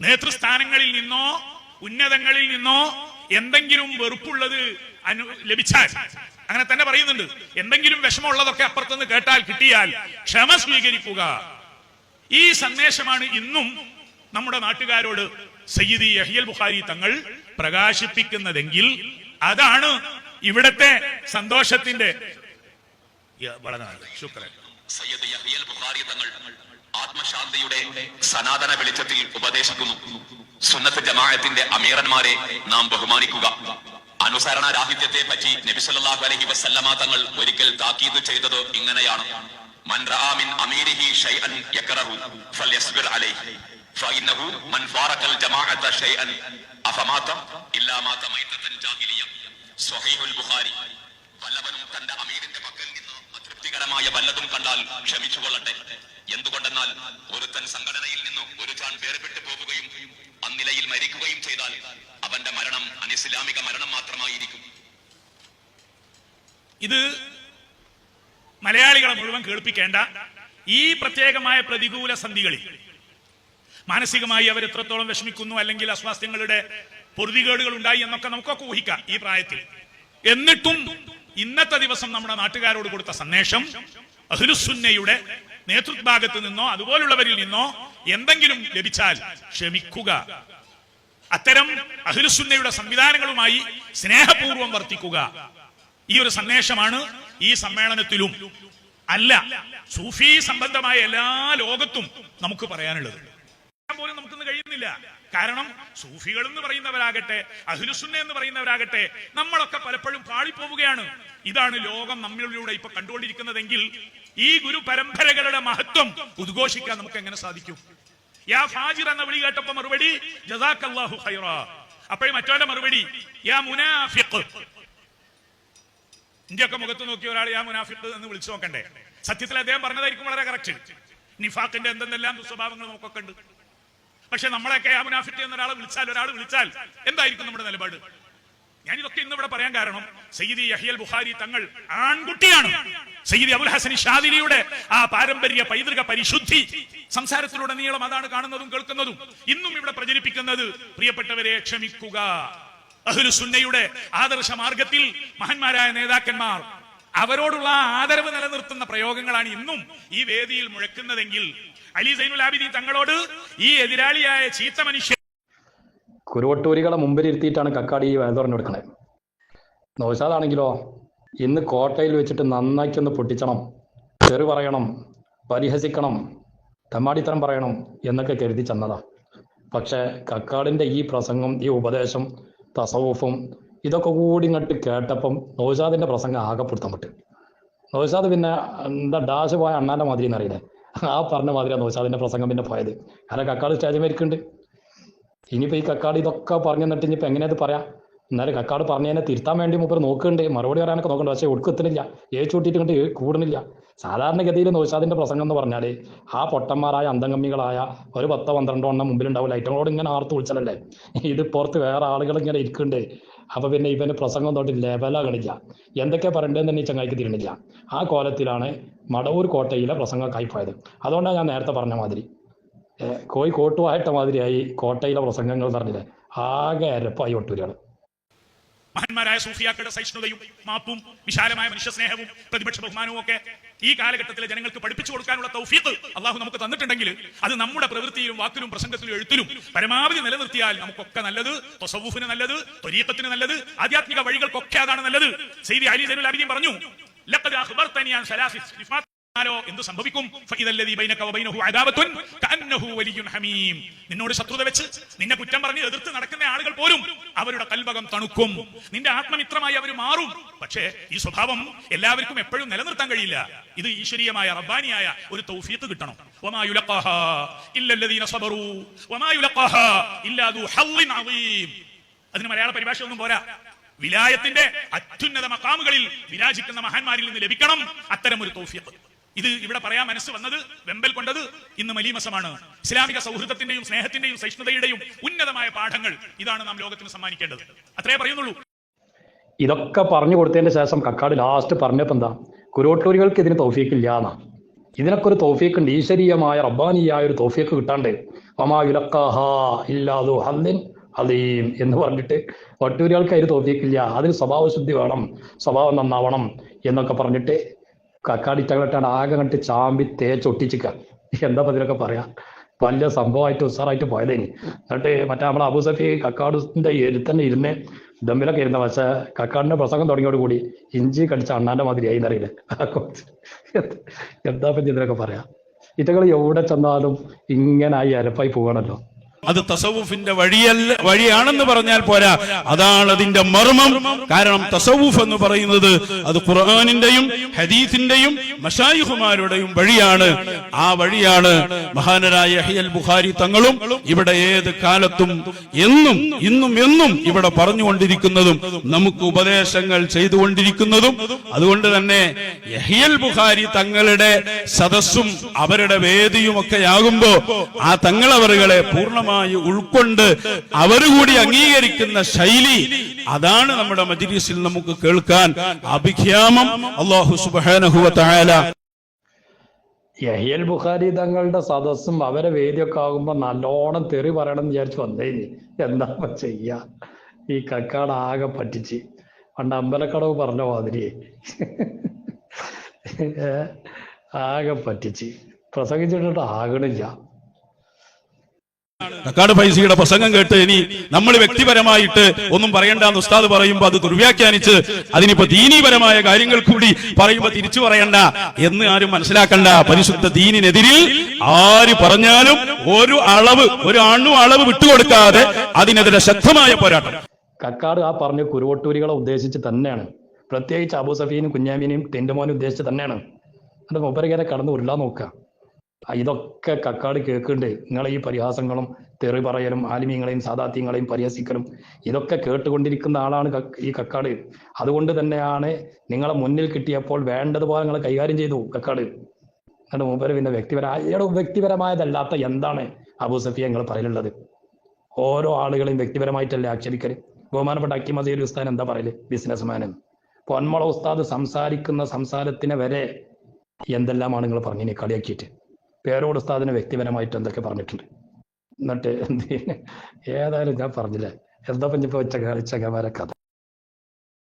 നേതൃസ്ഥാനങ്ങളിൽ നിന്നോ ഉന്നതങ്ങളിൽ നിന്നോ എന്തെങ്കിലും വെറുപ്പുള്ളത് അനു ലഭിച്ചാൽ അങ്ങനെ തന്നെ പറയുന്നുണ്ട്. എന്തെങ്കിലും വിഷമമുള്ളതൊക്കെ അപ്പുറത്തുനിന്ന് കേട്ടാൽ കിട്ടിയാൽ ക്ഷമ സ്വീകരിക്കുക. ഈ സന്ദേശമാണ് ഇന്നും നമ്മുടെ നാട്ടുകാരോട് സയ്യിദി യഹിയൽ ബുഖാരി തങ്ങൾ പ്രകാശിപ്പിക്കുന്നതെങ്കിൽ അതാണ് ഇവിടത്തെ സന്തോഷത്തിന്റെ വളരെ. ശുക്രൻ. സയ്യിദ് യഹിയൽ ബുഖാരി തങ്ങൾ ആത്മശാന്തിയുടെ സനാതന വെളിച്ചത്തിൽ ഉപദേശിക്കുന്നു. സുന്നത്ത് ജമാഅത്തിന്റെ അമീറന്മാരെ നാം ബഹുമാനിക്കുക. അനുസരണ രാഹിത്യത്തെ പറ്റി നബി അലഹി വസല്ലമ തങ്ങൾ ഒരിക്കൽ താക്കീത് ചെയ്തത് ഇങ്ങനെയാണ്. വല്ലവനും തന്റെ അമീറിന്റെ പക്കൽ നിന്ന് അതൃപ്തികരമായ വല്ലതും കണ്ടാൽ ക്ഷമിച്ചുകൊള്ളട്ടെ. എന്തുകൊണ്ടെന്നാൽ ഒരുത്തൻ സംഘടനയിൽ നിന്നും ഒരു ചാൻ വേർപെട്ടു പോവുകയും അന്നിലയിൽ മരിക്കുകയും ചെയ്താൽ അവന്റെ മരണം അനിസ്ലാമിക മരണം മാത്രമായിരിക്കും. ഇത് മലയാളികളെ മുഴുവൻ കേൾപ്പിക്കേണ്ട ഈ പ്രത്യേകമായ പ്രതികൂല സന്ധികളിൽ മാനസികമായി അവർ എത്രത്തോളം വിഷമിക്കുന്നു അല്ലെങ്കിൽ അസ്വാസ്ഥ്യങ്ങളുടെ പൊറുതികേടുകൾ ഉണ്ടായി എന്നൊക്കെ നമുക്കൊക്കെ ഊഹിക്കാം ഈ പ്രായത്തിൽ. എന്നിട്ടും ഇന്നത്തെ ദിവസം നമ്മുടെ നാട്ടുകാരോട് കൊടുത്ത സന്ദേശം അഹ്ലുസുന്നയുടെ നേതൃഭാഗത്ത് നിന്നോ അതുപോലുള്ളവരിൽ നിന്നോ എന്തെങ്കിലും ലഭിച്ചാൽ ക്ഷമിക്കുക. അത്തരം അഹിലുസുന്നയുടെ സംവിധാനങ്ങളുമായി സ്നേഹപൂർവം വർത്തിക്കുക. ഈ ഒരു സന്ദേശമാണ് ഈ സമ്മേളനത്തിലും അല്ല സൂഫി സംബന്ധമായ എല്ലാ ലോകത്തും നമുക്ക് പറയാനുള്ളത്. പോലും നമുക്കൊന്നും കഴിയുന്നില്ല. കാരണം സൂഫികൾ എന്ന് പറയുന്നവരാകട്ടെ അഹ്ലുസുന്ന എന്ന് പറയുന്നവരാകട്ടെ നമ്മളൊക്കെ പലപ്പോഴും പാളിപ്പോവുകയാണ്. ഇതാണ് ലോകം നമ്മളിലൂടെ ഇപ്പൊ കണ്ടുകൊണ്ടിരിക്കുന്നതെങ്കിൽ ഈ ഗുരു പരമ്പരകളുടെ മഹത്വം ഉദ്ഘോഷിക്കാൻ നമുക്ക് എങ്ങനെ സാധിക്കും? യാ ഫാജിർ എന്ന വിളി കേട്ടപ്പോ മറുപടി ജസാക്കല്ലാഹു ഖൈറ. അപ്പോഴും മറ്റവന്റെ മറുപടി യാ മുനാഫിഖ്. ഇന്ത്യയൊക്കെ മുഖത്ത് നോക്കിയ ഒരാൾ യാ മുനാഫിഖ് എന്ന് വിളിച്ചു നോക്കണ്ടേ? സത്യത്തിൽ അദ്ദേഹം പറഞ്ഞതായിരിക്കും വളരെ കറക്റ്റ് നിഫാഖിന്റെ എന്തെന്നെല്ലാം സ്വഭാവങ്ങൾ നമുക്കൊക്കെ ഉണ്ട്. പക്ഷെ നമ്മളൊക്കെ യാ മുനാഫിഖ് എന്നൊരാളെ വിളിച്ചാൽ ഒരാൾ വിളിച്ചാൽ എന്തായിരിക്കും നമ്മുടെ നിലപാട്? ഞാൻ ഇതൊക്കെ ഇന്ന് ഇവിടെ പറയാൻ കാരണം സയ്യിദി യഹിയൽ ബുഹാരി തങ്ങൾ ആൺകുട്ടിയാണ്. സയ്യിദി അബുൽ ഹസൻ ഷാദിലിയുടെ ആ പാരമ്പര്യ പൈതൃക പരിശുദ്ധി സംസാരത്തിലൂടെ നീളം അതാണ് കാണുന്നതും കേൾക്കുന്നതും. ഇന്നും ഇവിടെ പ്രചരിപ്പിക്കുന്നത് പ്രിയപ്പെട്ടവരെ ക്ഷമിക്കുക. അഹ്ലു സുന്നയുടെ ആദർശ മാർഗത്തിൽ മഹന്മാരായ നേതാക്കന്മാർ അവരോടുള്ള ആദരവ് നിലനിർത്തുന്ന പ്രയോഗങ്ങളാണ് ഇന്നും ഈ വേദിയിൽ മുഴക്കുന്നതെങ്കിൽ അലി സൈനുൽ ആബിദി തങ്ങളോട് ഈ എതിരാളിയായ ചീത്ത മനുഷ്യൻ കുരുവട്ടൂരികളെ മുമ്പിലിരുത്തിയിട്ടാണ് കക്കാടി ഈ വേദ പറഞ്ഞു കൊടുക്കണേ നൗഷാദാണെങ്കിലോ ഇന്ന് കോട്ടയിൽ വെച്ചിട്ട് നന്നാക്കി ഒന്ന് പൊട്ടിച്ചണം ചെറു പറയണം പരിഹസിക്കണം തമ്മാടിത്തരം പറയണം എന്നൊക്കെ കരുതി ചെന്നതാ. പക്ഷേ കക്കാടിന്റെ ഈ പ്രസംഗം ഈ ഉപദേശം തസവൂഫും ഇതൊക്കെ കൂടി ഇങ്ങോട്ട് കേട്ടപ്പം നൗഷാദിന്റെ പ്രസംഗം ആകെ പറ്റും നൗഷാദ് പിന്നെ എന്താ ഡാഷ് പോയ അണ്ണാന്റെ മാതിരി എന്നറിയില്ലേ? ആ പറഞ്ഞ മാതിരിയാണ് നൗഷാദിന്റെ പ്രസംഗം പിന്നെ പോയത്. കാരണം കക്കാട് സ്റ്റേജ് മേരിക്കുണ്ട് ഇനിയിപ്പോ ഈ കക്കാട് ഇതൊക്കെ പറഞ്ഞു തന്നിട്ട് ഇനിയിപ്പോ എങ്ങനെയത് പറയാം? എന്നാലും കക്കാട് പറഞ്ഞതിനെ തിരുത്താൻ വേണ്ടി മൂപ്പർ നോക്കുന്നുണ്ട്. മറുപടി പറയാനൊക്കെ നോക്കുന്നുണ്ട്. പക്ഷേ ഒടുക്കത്തിനില്ല എത്തുന്നില്ല. ഏച്ചു കൂട്ടിയിട്ട് കൊണ്ട് കൂടുന്നില്ല. സാധാരണഗതിയിൽ നോശാദിന്റെ പ്രസംഗം എന്ന് പറഞ്ഞാൽ ആ പൊട്ടന്മാരായ അന്തംഗമ്മികളായ ഒരു പത്തോ പന്ത്രണ്ടോ എണ്ണം മുമ്പിലുണ്ടാവില്ല ഐറ്റങ്ങളോട് ഇങ്ങനെ ആർത്ത് വിളിച്ചാലല്ലേ? ഇത് പുറത്ത് വേറെ ആളുകൾ ഇങ്ങനെ ഇരിക്കുന്നുണ്ട്. അപ്പൊ പിന്നെ ഇവന് പ്രസംഗം തൊട്ട് ലെവലാകണില്ല എന്തൊക്കെ പറയണ്ടെന്ന് തന്നെ ചങ്ങായിക്ക് തിരിയണില്ല. ആ കോലത്തിലാണ് മടവൂർ കോട്ടയിലെ പ്രസംഗമൊക്കെ പോയത്. അതുകൊണ്ടാണ് ഞാൻ നേരത്തെ പറഞ്ഞ മാതിരി. കോഴിക്കോട്ടുമായിട്ട കോഴി മാതിരിയായി കോട്ടയിലെ പ്രസംഗങ്ങൾ പറഞ്ഞില്ലേ. ആകെ അരപ്പായി ഒട്ടൂരാണ് മഹാന്മാരായ സൂഫിയാക്കളുടെ സഹിഷ്ണുതയും മാപ്പും വിശാലമായ മനുഷ്യസ്നേഹവും പ്രതിപക്ഷ ബഹുമാനവും ഒക്കെ ഈ കാലഘട്ടത്തിലെ ജനങ്ങൾക്ക് പഠിപ്പിച്ചു കൊടുക്കാനുള്ള തൗഫീത്ത് അള്ളാഹു നമുക്ക് തന്നിട്ടുണ്ടെങ്കിൽ അത് നമ്മുടെ പ്രവൃത്തിയിലും വാക്കിലും പ്രസംഗത്തിലും എഴുത്തിലും പരമാവധി നിലനിർത്തിയാൽ നമുക്കൊക്കെ നല്ലത് തൊസവൂഫിന് നല്ലത് ത്വരീഖത്തിന് നല്ലത് ആധ്യാത്മിക വഴികൾക്കൊക്കെ അതാണ് നല്ലത്. സെയ്ദി അലി സൈനുൽ അബിദീൻ പറഞ്ഞു ലഖദ് അഖ്ബർതനി അൻ എന്ത് സംഭവിക്കും? നിന്നോട് ശത്രുത വെച്ച് നിന്നെ കുറ്റം പറഞ്ഞ് എതിർത്ത് നടക്കുന്ന ആളുകൾ പോലും അവരുടെ കൽവകം തണുക്കും. നിന്റെ ആത്മമിത്രമായി അവർ മാറും. പക്ഷേ ഈ സ്വഭാവം എല്ലാവർക്കും എപ്പോഴും നിലനിർത്താൻ കഴിയില്ല. ഇത് ഈശ്വരീയമായ റബ്ബാനിയായ ഒരു തൗഫീത്ത് കിട്ടണം. അതിന് മലയാള പരിഭാഷ ഒന്നും പോരാ. വിലായത്തിന്റെ അത്യുന്നത മക്കാമുകളിൽ വിരാജിക്കുന്ന മഹാന്മാരിൽ നിന്ന് ലഭിക്കണം അത്തരം ഒരു തൗഫീഖ്. ഇത് ഇവിടെ പറയാൻ മനസ്സ് വന്നത് വെമ്പൽ കൊണ്ടത് ഇന്ന് മലീമസമാണ്. ഇസ്ലാമിക സൗഹൃദത്തിന്റെയും സ്നേഹത്തിന്റെയും സഹിഷ്ണുതയുടെയും ഉന്നതമായ പാഠങ്ങൾ ഇതാണ് നാം ലോകത്തിന് സമ്മാനിക്കേണ്ടത്. അത്രേ പറയുന്നുള്ളൂ. ഇതൊക്കെ പറഞ്ഞു കൊടുത്തതിന്റെ ശേഷം കക്കാട് ലാസ്റ്റ് പറഞ്ഞപ്പോ എന്താ? കുരോട്ടൂരികൾക്ക് ഇതിന് തൗഫീക്ക് ഇല്ല എന്നാ. ഇതിനൊക്കെ ഒരു തൗഫീക്ക് ഉണ്ട് ഈശ്വരീയമായ റബ്ബാനിയായ ഒരു തൗഫീക്ക് കിട്ടാണ്ട് ഹല്ലിൻ അലീം എന്ന് പറഞ്ഞിട്ട് വട്ടൂരികൾക്ക് അതിന് തോന്നിയിട്ടില്ല അതിന് സ്വഭാവശുദ്ധി വേണം സ്വഭാവം നന്നാവണം എന്നൊക്കെ പറഞ്ഞിട്ട് കക്കാടിറ്റകളിട്ടാണ് ആകെ കണ്ടിട്ട് ചാമ്പി തേച്ചൊട്ടിച്ചിക്ക എന്താ പതിലൊക്കെ പറയാ? വലിയ സംഭവമായിട്ട് ഉസാറായിട്ട് പോയതേനി എന്നിട്ട് മറ്റേ നമ്മളെ അബുസഫി കക്കാടിന്റെ തന്നെ ഇരുന്ന് ദമ്മിലൊക്കെ ഇരുന്ന പക്ഷെ കക്കാടിന്റെ പ്രസംഗം തുടങ്ങിയോട് കൂടി ഇഞ്ചി കടിച്ച അണ്ണാന്റെ മാതിരി ആയി എന്നറിയില്ല? എന്താ പറ്റി ഇതിലൊക്കെ പറയാ? ഇറ്റകൾ എവിടെ ചെന്നാലും ഇങ്ങനായി അരപ്പായി പോകണല്ലോ അത് തസവുഫിന്റെ വഴിയല്ല വഴിയാണെന്ന് പറഞ്ഞാൽ പോരാ. അതാണ് അതിന്റെ മർമ്മം. കാരണം തസവുഫ് എന്ന് പറയുന്നത് അത് ഖുർആാനിന്റെയും ഹദീസിന്റെയും മഷായിഹുമാരുടെയും വഴിയാണ്. ആ വഴിയാണ് മഹാനരായ ഹിയൽ ബുഖാരി തങ്ങളും ഇവിടെ ഏത് കാലത്തും എന്നും ഇന്നും എന്നും ഇവിടെ പറഞ്ഞുകൊണ്ടിരിക്കുന്നതും നമുക്ക് ഉപദേശങ്ങൾ ചെയ്തുകൊണ്ടിരിക്കുന്നതും. അതുകൊണ്ട് തന്നെ യഹിയൽ ബുഖാരി തങ്ങളുടെ സദസ്സും അവരുടെ വേദിയും ഒക്കെ ആകുമ്പോ ആ തങ്ങളവറുകളെ പൂർണമായി ഉൾക്കൊണ്ട് അവരുകൂടി അംഗീകരിക്കുന്ന ശൈലി അതാണ് നമ്മുടെ മജ്ലിസിൽ നമുക്ക് കേൾക്കാൻ അഭിഖ്യാമം. അള്ളാഹു സുബാനഹുവ തായാല യഹിയൽ ബുഖാരി തങ്ങളുടെ സദസ്സും അവരെ വേദിയൊക്കെ ആകുമ്പോ നല്ലോണം തെറി പറയണം എന്ന് വിചാരിച്ചു വന്നേ എന്താ ചെയ്യാ? ഈ കക്കാട് ആകെ പറ്റിച്ച്. പണ്ട് അമ്പലക്കടവ് പറഞ്ഞ മാതിരി ആകെ പറ്റിച്ച്. പ്രസംഗിച്ചിട്ടിട്ട് ആകണില്ല. കക്കാട് ഫൈസിയുടെ പ്രസംഗം കേട്ട് ഇനി നമ്മൾ വ്യക്തിപരമായിട്ട് ഒന്നും പറയണ്ടെന്ന് ഉസ്താദ് പറയുമ്പോൾ അത് ദുർവ്യാഖ്യാനിച്ച് അതിനിപ്പോ ദീനീപരമായ കാര്യങ്ങൾ കൂടി പറയുമ്പോ തിരിച്ചു പറയണ്ട എന്ന് ആരും മനസ്സിലാക്കണ്ട. പരിശുദ്ധ ദീനിനെതിരിൽ ആര് പറഞ്ഞാലും ഒരു അളവ് ഒരു അണു അളവ് വിട്ടുകൊടുക്കാതെ അതിനെതിരെ ശക്തമായ പോരാട്ടം. കക്കാട് ആ പറഞ്ഞ കുരുവട്ടൂരികളെ ഉദ്ദേശിച്ച് തന്നെയാണ്. പ്രത്യേകിച്ച് അബു സഫീനും കുഞ്ഞാമീനെയും ടെന്റുമോനും ഉദ്ദേശിച്ച് തന്നെയാണ്. അത് മൂപ്പരങ്ങനെ കടന്ന് ഉരുളാൻ നോക്കുക. ഇതൊക്കെ കക്കാട് കേൾക്കുന്നുണ്ട് നിങ്ങളെ ഈ പരിഹാസങ്ങളും തെറി പറയലും ആലിമീങ്ങളെയും സാദാത്യങ്ങളെയും പരിഹസിക്കലും ഇതൊക്കെ കേട്ടുകൊണ്ടിരിക്കുന്ന ആളാണ് ഈ കക്കാട്. അതുകൊണ്ട് തന്നെയാണ് നിങ്ങളെ മുന്നിൽ കിട്ടിയപ്പോൾ വേണ്ടതുപോലെ നിങ്ങൾ കൈകാര്യം ചെയ്തു കക്കാട്. എന്നിട്ട് മൂപ്പര് പിന്നെ വ്യക്തിപര വ്യക്തിപരമായതല്ലാത്ത എന്താണ് അബൂ സഫിയ നിങ്ങൾ പറയലുള്ളത്? ഓരോ ആളുകളെയും വ്യക്തിപരമായിട്ടല്ലേ ആക്ഷേപിക്കൽ ബഹുമാനപ്പെട്ട അക്കി അസീൽ ഉസ്താൻ എന്താ പറയൽ? ബിസിനസ്മാൻ പൊന്മള ഉസ്താദ് സംസാരിക്കുന്ന സംസാരത്തിനെ വരെ എന്തെല്ലാമാണ് നിങ്ങൾ പറഞ്ഞിനി കളിയാക്കിയിട്ട്? പേരോട് ഉസ്താദിന് വ്യക്തിപരമായിട്ട് എന്തൊക്കെ പറഞ്ഞിട്ടുണ്ട്? എന്നിട്ട് എന്ത്? ഏതായാലും ഞാൻ പറഞ്ഞില്ലേ. എന്താ പഞ്ഞിപ്പോ ചങ്ങ ചങ്ങമാരെ കഥ.